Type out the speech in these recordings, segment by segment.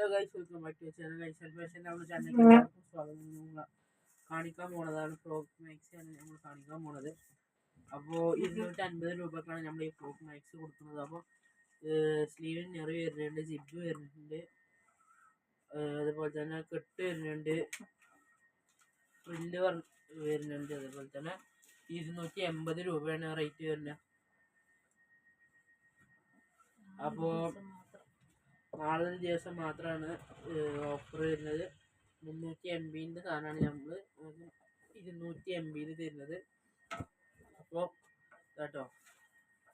Hello guys welcome back to channel guys സെൽഫേഷൻ നമ്മുടെ ചാനലിലേക്ക് എല്ലാവർക്കും സ്വാഗതം നമ്മൾ കാണിക്കാൻ പോണതാണ് ഫ്രോക്ക് മാക്സ് ആണ് നമ്മൾ കാണിക്കാൻ പോണത്. അപ്പോൾ ഇരുന്നൂറ്റി അൻപത് രൂപക്കാണ് നമ്മൾ ഈ ഫ്രോക്ക് മാക്സ് കൊടുക്കുന്നത്. അപ്പോൾ സ്ലീവിന് നിറ വരുന്നുണ്ട് ജിബ് വരുന്നുണ്ട്. അതുപോലെ തന്നെ കെട്ട് വരുന്നുണ്ട്. പ്രിന്റ് വരുന്നുണ്ട്. അതുപോലെ തന്നെ ഇരുന്നൂറ്റി എൺപത് രൂപയാണ് റേറ്റ് വരുന്നത്. അപ്പോൾ നാളെ ഒരു ദിവസം മാത്രമാണ് ഓഫർ വരുന്നത്. മുന്നൂറ്റി എം ബിന്റെ സാധനമാണ് നമ്മൾ ഇരുന്നൂറ്റി എം ബിയിൽ തരുന്നത്. അപ്പോൾ കേട്ടോ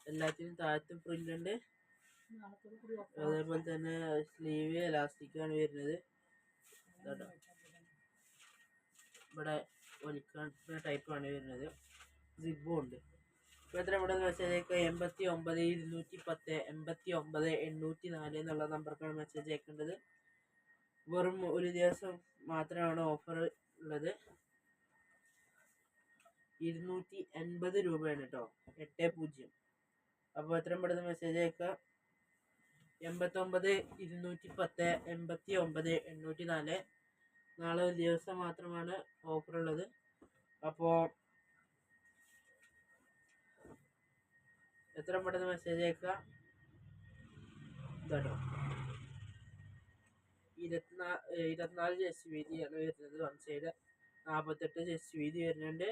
എല്ലാത്തിനും താഴത്ത് പ്രിന്റ് ഉണ്ട്. അതേപോലെ തന്നെ സ്ലീവ് എലാസ്റ്റിക്കാണ് വരുന്നത്. കേട്ടോ ഇവിടെ വലിക്കുന്ന ടൈപ്പാണ് വരുന്നത്. സിബും ഉണ്ട്. എവിടെ മെസ്സേജ് എൺപത്തി ഒമ്പത് ഇരുന്നൂറ്റി പത്ത് എൺപത്തി ഒമ്പത് എണ്ണൂറ്റി നാല് എന്നുള്ള നമ്പർക്കാണ് മെസ്സേജ് അയക്കേണ്ടത്. വെറും ഒരു ദിവസം മാത്രമാണ് ഓഫർ ഉള്ളത്. ഇരുന്നൂറ്റി എൺപത് രൂപയാണ് കേട്ടോ എട്ട് പൂജ്യം. അപ്പോൾ എത്രയും പെട്ടെന്ന് മെസ്സേജ് അയക്കുക. എൺപത്തൊമ്പത് ഇരുന്നൂറ്റി പത്ത് എൺപത്തി ഒമ്പത് എണ്ണൂറ്റി നാല് നാളെ ഒരു ദിവസം മാത്രമാണ് ഓഫർ ഉള്ളത്. അപ്പോൾ എത്ര പെട്ടെന്ന് മെസ്സേജ് അയക്കുക? ഇതാട്ടോ. ഇരുപത്തിനാ ഇരുപത്തിനാല് ജെസ് വീതിയാണ് വരുന്നത്. വൺ സൈഡ് നാൽപ്പത്തെട്ട് ജെസ് വീതി വരുന്നുണ്ട്.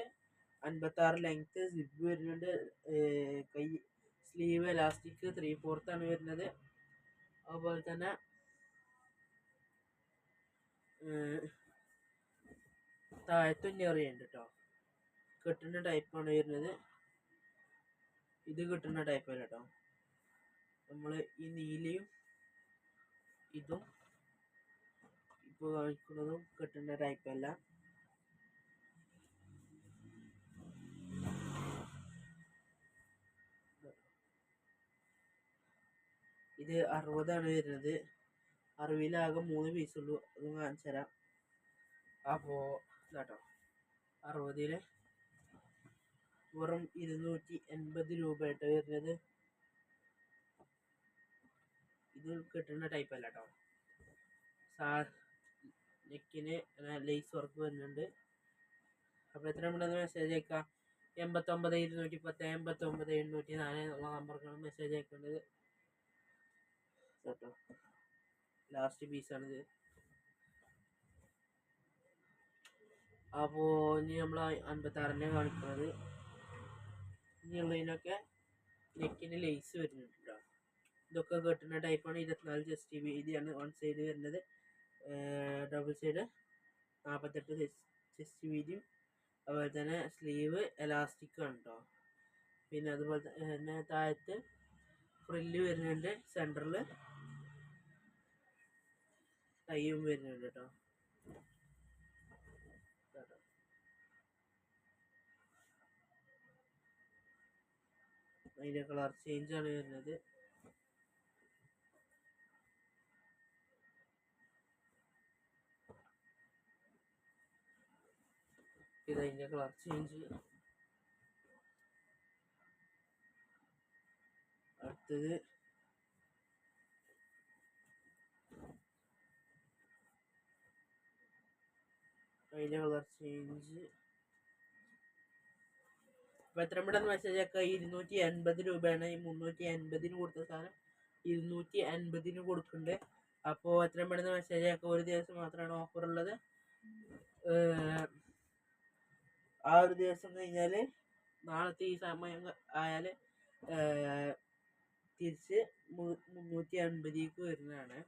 അൻപത്താറ് ലെങ്ത്ത് സിബ് വരുന്നുണ്ട്. കൈ സ്ലീവ് എലാസ്റ്റിക് ത്രീ ആണ് വരുന്നത്. അതുപോലെ തന്നെ താഴത്തും ഞെറിയുണ്ട് കേട്ടോ കെട്ടുന്ന ടൈപ്പാണ് വരുന്നത്. ഇത് കിട്ടുന്ന ടൈപ്പ് അല്ല കേട്ടോ നമ്മൾ ഈ നീലയും ഇതും ഇപ്പോൾ കഴിക്കുന്നതും കിട്ടുന്ന ടൈപ്പ് അല്ല. ഇത് അറുപതാണ് വരുന്നത്. അറുപതിലാകെ മൂന്ന് പീസുള്ളൂ അത് കാണിച്ചു തരാം അപ്പോൾ ഇതാട്ടോ. അറുപതിൽ വെറും ഇരുന്നൂറ്റി എൺപത് രൂപയായിട്ട് വരുന്നത്. ഇത് കിട്ടുന്ന ടൈപ്പ് അല്ല കേട്ടോ സാ നെക്കിന് ലേസ് വർക്ക് വരുന്നുണ്ട്. അപ്പോൾ എത്ര നമ്മളത് മെസ്സേജ് അയക്കാം? എൺപത്തൊമ്പത് ഇരുന്നൂറ്റി പത്ത് എൺപത്തൊമ്പത് എണ്ണൂറ്റി നാല് എന്നുള്ള നമ്പർക്കാണ് മെസ്സേജ് അയക്കേണ്ടത്. കേട്ടോ. ലാസ്റ്റ് പീസാണിത് അപ്പോൾ ഇനി നമ്മൾ അൻപത്താറിനെ കാണിക്കുന്നത് ഇനിയുള്ളതിനൊക്കെ നെക്കിന് ലേസ് വരുന്നുണ്ട് കേട്ടോ ഇതൊക്കെ കെട്ടുന്ന ടൈപ്പാണ് ഇരുപത്തിനാല് ജസ്റ്റ് വീതിയാണ് വൺ സൈഡ് വരുന്നത്. ഡബിൾ സൈഡ് നാൽപ്പത്തെട്ട് ചെസ്റ്റ് വീതിയും അതുപോലെ തന്നെ സ്ലീവ് എലാസ്റ്റിക് ആണ് കേട്ടോ പിന്നെ അതുപോലെ തന്നെ താഴത്ത് ഫ്രില്ല് വരുന്നുണ്ട് സെന്ററിൽ ടൈയും വരുന്നുണ്ട് കേട്ടോ അതിന്റെ കളർ ചേഞ്ച് ആണ് വരുന്നത്. ഇത് അതിന്റെ കളർ ചേഞ്ച് അടുത്തത് അതിന്റെ കളർ ചേഞ്ച് അപ്പോൾ എത്ര പെട്ടെന്ന് മെസ്സേജ് ഒക്കെ ഇരുന്നൂറ്റി എൺപത് രൂപയാണ്. ഈ മുന്നൂറ്റി എൺപതിന് കൊടുത്ത സാധനം ഇരുന്നൂറ്റി എൺപതിന് കൊടുക്കുന്നുണ്ട്. അപ്പോൾ എത്രയും പെട്ടെന്ന് മെസ്സേജ് ഒക്കെ ഒരു ദിവസം മാത്രമാണ് ഓഫർ ഉള്ളത്. ആ ഒരു ദിവസം കഴിഞ്ഞാൽ നാളത്തെ ഈ സമയം ആയാൽ തിരിച്ച് മുന്നൂറ്റി അൻപതിലേക്ക് വരുന്നതാണ്.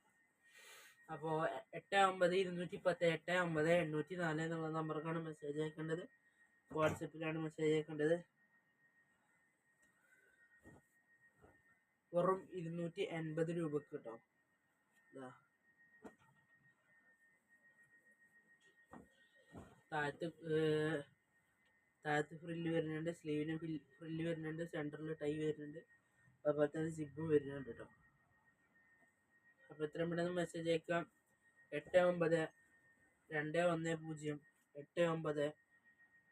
അപ്പോൾ എട്ട് ഒമ്പത് ഇരുന്നൂറ്റി പത്ത് എട്ട് ഒമ്പത് എണ്ണൂറ്റി നാല് എന്നുള്ള നമ്പർക്കാണ് മെസ്സേജ് അയക്കേണ്ടത്. വാട്സപ്പിലാണ് മെസ്സേജ് അയക്കേണ്ടത്. വെറും ഇരുന്നൂറ്റി എൺപത് രൂപക്ക് കേട്ടോ ഇതാ താഴത്ത് താഴത്ത് ഫ്രില്ല് വരുന്നുണ്ട് സ്ലീവിന് ഫ്രില്ല് വരുന്നുണ്ട് സെന്ററിൽ ടൈ വരുന്നുണ്ട്. അതുപോലെ തന്നെ സിബും വരുന്നുണ്ട് കേട്ടോ അപ്പോൾ എത്രയും പെട്ടെന്ന് മെസ്സേജ് അയക്കാം. എട്ട് ഒമ്പത് രണ്ട് ഒന്ന് പൂജ്യം എട്ട് ഒമ്പത്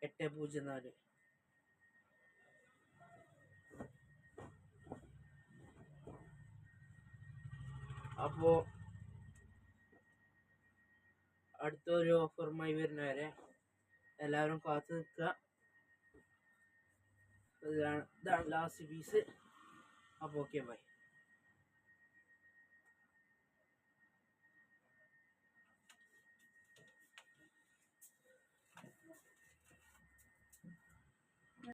എട്ട് പൂജ്യം നാല്. അപ്പോ അടുത്ത ഒരു ഓഫറുമായി വരുന്നവരെ എല്ലാവരും കാത്തു നിൽക്കുക. ഇതാണ് ഇതാണ് ലാസ്റ്റ് പീസ് അപ്പോൾ ഓക്കെ ബൈ